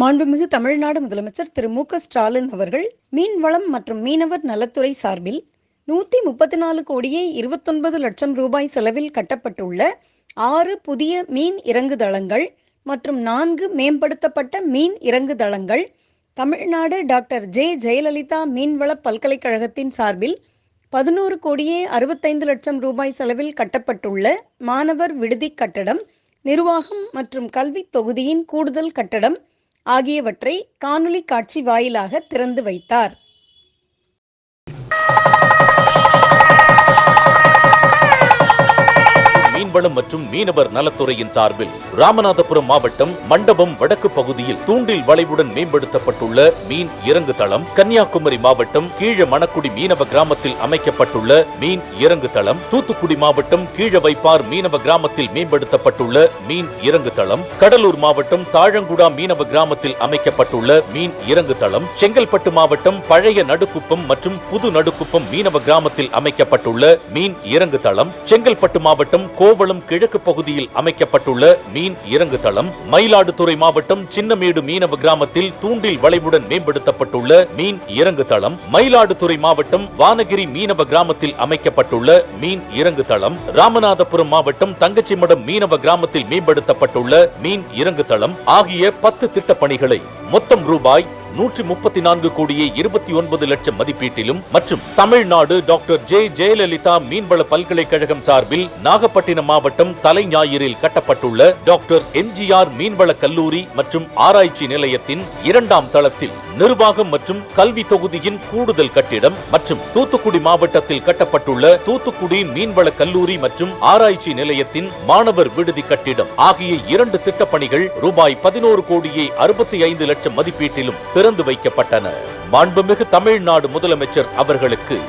மாண்புமிகு தமிழ்நாடு முதலமைச்சர் திரு மு க ஸ்டாலின் அவர்கள் மீன்வளம் மற்றும் மீனவர் நலத்துறை சார்பில் நூற்றி முப்பத்தி நாலு கோடியே இருபத்தொன்பது லட்சம் ரூபாய் செலவில் கட்டப்பட்டுள்ள ஆறு புதிய மீன் இறங்கு தளங்கள் மற்றும் நான்கு மேம்படுத்தப்பட்ட மீன் இறங்கு தளங்கள் தமிழ்நாடு டாக்டர் ஜே ஜெயலலிதா மீன்வள பல்கலைக்கழகத்தின் சார்பில் பதினோரு கோடியே அறுபத்தைந்து லட்சம் ரூபாய் செலவில் கட்டப்பட்டுள்ள மாணவர் விடுதி கட்டடம் நிர்வாகம் மற்றும் கல்வி தொகுதியின் கூடுதல் கட்டடம் ஆகியவற்றை காணொலி காட்சி வாயிலாக திறந்து வைத்தார். மீன்வளம் மற்றும் மீனவர் நலத்துறையின் சார்பில் ராமநாதபுரம் மாவட்டம் மண்டபம் வடக்கு பகுதியில் தூண்டில் வளைவுடன் மேம்படுத்தப்பட்டுள்ள மீன் இறங்கு தளம் கன்னியாகுமரி மாவட்டம் கீழ மணக்குடி மீனவ கிராமத்தில் அமைக்கப்பட்டுள்ள மீன் இறங்கு தளம் தூத்துக்குடி மாவட்டம் கீழ வைப்பார் மீனவ கிராமத்தில் மேம்படுத்தப்பட்டுள்ள மீன் இறங்கு தளம் கடலூர் மாவட்டம் தாழங்குடா மீனவ கிராமத்தில் அமைக்கப்பட்டுள்ள மீன் இறங்கு தளம் செங்கல்பட்டு மாவட்டம் பழைய நடுக்குப்பம் மற்றும் புது நடுக்குப்பம் மீனவ கிராமத்தில் அமைக்கப்பட்டுள்ள மீன் இறங்கு தளம் செங்கல்பட்டு மாவட்டம் கோவை கோவளம் கிழக்கு பகுதியில் அமைக்கப்பட்டுள்ள மீன் இறங்கு தளம் மயிலாடுதுறை மாவட்டம் சின்னமேடு மீனவ கிராமத்தில் தூண்டில் வளைவுடன் மேம்படுத்தப்பட்டுள்ள மீன் இறங்கு தளம் மயிலாடுதுறை மாவட்டம் வானகிரி மீனவ கிராமத்தில் அமைக்கப்பட்டுள்ள மீன் இறங்கு தளம் ராமநாதபுரம் மாவட்டம் தங்கச்சிமடம் மீனவ கிராமத்தில் மேம்படுத்தப்பட்டுள்ள மீன் இறங்கு தளம் ஆகிய பத்து திட்டப் பணிகளை மொத்தம் ரூபாய் நூற்றி முப்பத்தி நான்கு கோடியே இருபத்தி ஒன்பது லட்சம் மதிப்பீட்டிலும் மற்றும் தமிழ்நாடு டாக்டர் ஜே ஜெயலலிதா மீன்வள பல்கலைக்கழகம் சார்பில் நாகப்பட்டினம் மாவட்டம் தலை ஞாயிறில் கட்டப்பட்டுள்ள டாக்டர் எம்ஜிஆர் மீன்வள கல்லூரி மற்றும் ஆராய்ச்சி நிலையத்தின் இரண்டாம் தளத்தில் நிர்வாகம் மற்றும் கல்வி தொகுதியின் கூடுதல் கட்டிடம் மற்றும் தூத்துக்குடி மாவட்டத்தில் கட்டப்பட்டுள்ள தூத்துக்குடி மீன்வள கல்லூரி மற்றும் ஆராய்ச்சி நிலையத்தின் மாணவர் விடுதி கட்டிடம் ஆகிய இரண்டு திட்டப்பணிகள் ரூபாய் பதினோரு கோடியே அறுபத்தி ஐந்து லட்சம் மதிப்பீட்டிலும் திறந்து வைக்கப்பட்டன. மாண்புமிகு தமிழ்நாடு முதலமைச்சர் அவர்களுக்கு